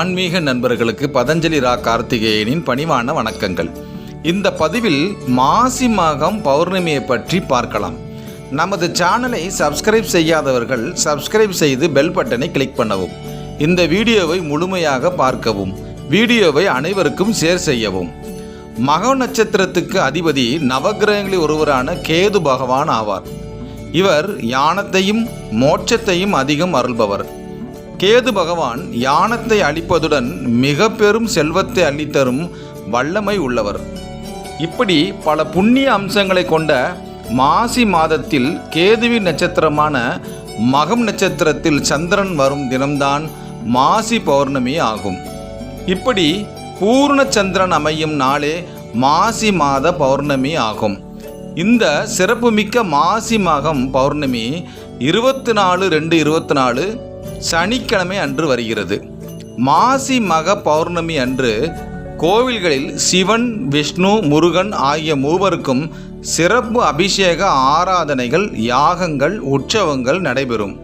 ஆன்மீக நண்பர்களுக்கு பதஞ்சலி ரா கார்த்திகேயனின் பணிவான வணக்கங்கள். இந்த பதிவில் மாசி மாகம் பௌர்ணமியை பற்றி பார்க்கலாம். நமது சேனலை சப்ஸ்கிரைப் செய்யாதவர்கள் சப்ஸ்கிரைப் செய்து பெல் பட்டனை கிளிக் பண்ணவும். இந்த வீடியோவை முழுமையாக பார்க்கவும். வீடியோவை அனைவருக்கும் ஷேர் செய்யவும். மக நட்சத்திரத்துக்கு அதிபதி நவக்கிரகங்களில் ஒருவரான கேது பகவான் ஆவார். இவர் யானத்தையும் மோட்சத்தையும் அதிகம் அருள்பவர். கேது பகவான் யானத்தை அளிப்பதுடன் மிக பெரும் செல்வத்தை அள்ளித்தரும் வல்லமை உள்ளவர். இப்படி பல புண்ணிய அம்சங்களை கொண்ட மாசி மாதத்தில் கேதுவின் நட்சத்திரமான மகம் நட்சத்திரத்தில் சந்திரன் வரும் தினம்தான் மாசி பௌர்ணமி ஆகும். இப்படி பூர்ண சந்திரன் அமையும் நாளே மாசி மாத பௌர்ணமி ஆகும். இந்த சிறப்புமிக்க மாசி மகம் பௌர்ணமி இருபத்தி நாலு ரெண்டு இருபத்தி நாலு சனிக்கிழமை அன்று வருகிறது. மாசி மக பௌர்ணமி அன்று கோவில்களில் சிவன் விஷ்ணு முருகன் ஆகிய மூவருக்கும் சிறப்பு அபிஷேக ஆராதனைகள் யாகங்கள் உற்சவங்கள் நடைபெறும்.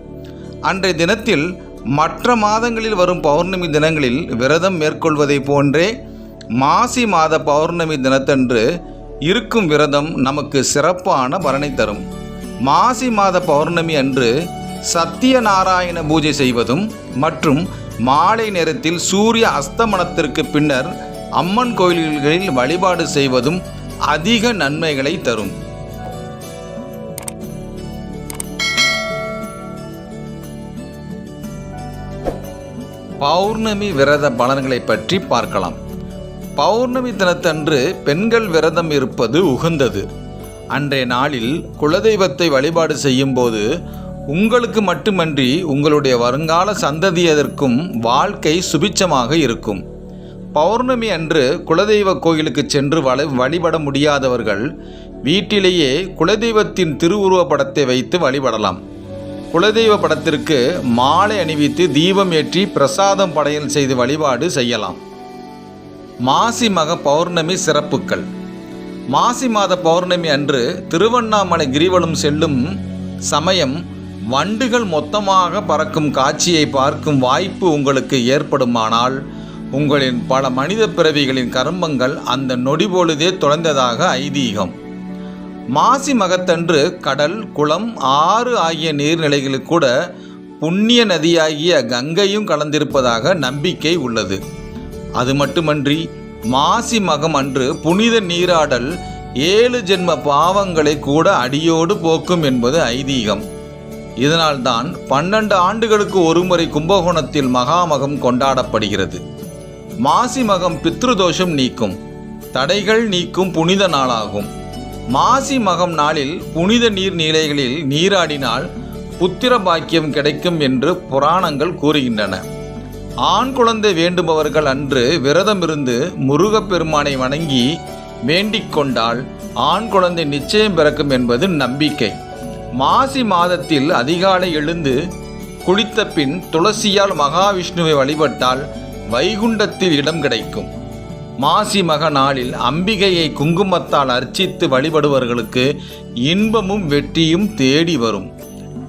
அன்றைய தினத்தில் மற்ற மாதங்களில் வரும் பௌர்ணமி தினங்களில் விரதம் மேற்கொள்வதைப் போன்றே மாசி மாத பௌர்ணமி தினத்தன்று இருக்கும் விரதம் நமக்கு சிறப்பான பலனை தரும். மாசி மாத பௌர்ணமி அன்று சத்தியநாராயண பூஜை செய்வதும் மற்றும் மாலை நேரத்தில் சூரிய அஸ்தமனத்திற்கு பின்னர் அம்மன் கோயில்களில் வழிபாடு செய்வதும் அதிக நன்மைகளை தரும். பௌர்ணமி விரத பலன்களை பற்றி பார்க்கலாம். பௌர்ணமி தினத்தன்று பெண்கள் விரதம் இருப்பது உகந்தது. அன்றைய நாளில் குலதெய்வத்தை வழிபாடு செய்யும்போது உங்களுக்கு மட்டுமன்றி உங்களுடைய வருங்கால சந்ததியதற்கும் வாழ்க்கை சுபிச்சமாக இருக்கும். பௌர்ணமி அன்று குலதெய்வ கோயிலுக்கு சென்று வள வழிபட முடியாதவர்கள் வீட்டிலேயே குலதெய்வத்தின் திருவுருவ படத்தை வைத்து வழிபடலாம். குலதெய்வ படத்திற்கு மாலை அணிவித்து தீபம் ஏற்றி பிரசாதம் படையல் செய்து வழிபாடு செய்யலாம். மாசி மக பௌர்ணமி சிறப்புக்கள். மாசி மாத பௌர்ணமி அன்று திருவண்ணாமலை கிரிவலம் செல்லும் சமயம் வண்டுகள் மொத்தமாக பறக்கும் காட்சியை பார்க்கும் வாய்ப்பு உங்களுக்கு ஏற்படுமானால் உங்களின் பல மனித பிறவிகளின் கர்மங்கள் அந்த நொடி பொழுதே தொலைந்ததாக ஐதீகம். மாசி மகத்தன்று கடல் குளம் ஆறு ஆகிய நீர்நிலைகளில் கூட புண்ணிய நதியாகிய கங்கையும் கலந்திருப்பதாக நம்பிக்கை உள்ளது. அது மட்டுமன்றி மாசி மகம் அன்று புனித நீராடல் ஏழு ஜென்ம பாவங்களை கூட அடியோடு போக்கும் என்பது ஐதீகம். இதனால்தான் பன்னெண்டு ஆண்டுகளுக்கு ஒருமுறை கும்பகோணத்தில் மகாமகம் கொண்டாடப்படுகிறது. மாசி மகம் பித்ருதோஷம் நீக்கும் தடைகள் நீக்கும் புனித நாளாகும். மாசி மகம் நாளில் புனித நீர் நீலைகளில் நீராடினால் புத்திர பாக்கியம் கிடைக்கும் என்று புராணங்கள் கூறுகின்றன. ஆண் குழந்தை வேண்டுபவர்கள் அன்று விரதமிருந்து முருகப்பெருமானை வணங்கி வேண்டிக் கொண்டால் ஆண் குழந்தை நிச்சயம் பிறக்கும் என்பது நம்பிக்கை. மாசி மாதத்தில் அதிகாலை எழுந்து குளித்த பின் துளசியால் மகாவிஷ்ணுவை வழிபட்டால் வைகுண்டத்தில் இடம் கிடைக்கும். மாசி மக நாளில் அம்பிகையை குங்குமத்தால் அர்ச்சித்து வழிபடுபவர்களுக்கு இன்பமும் வெற்றியும் தேடி வரும்.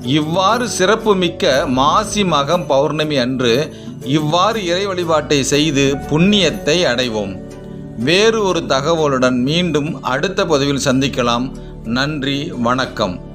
இவ்வாறு சிறப்புமிக்க மாசி மகம் பௌர்ணமி அன்று இவ்வாறு இறை வழிபாட்டை செய்து புண்ணியத்தை அடைவோம். வேறு ஒரு தகவலுடன் மீண்டும் அடுத்த பதிவில் சந்திக்கலாம். நன்றி வணக்கம்.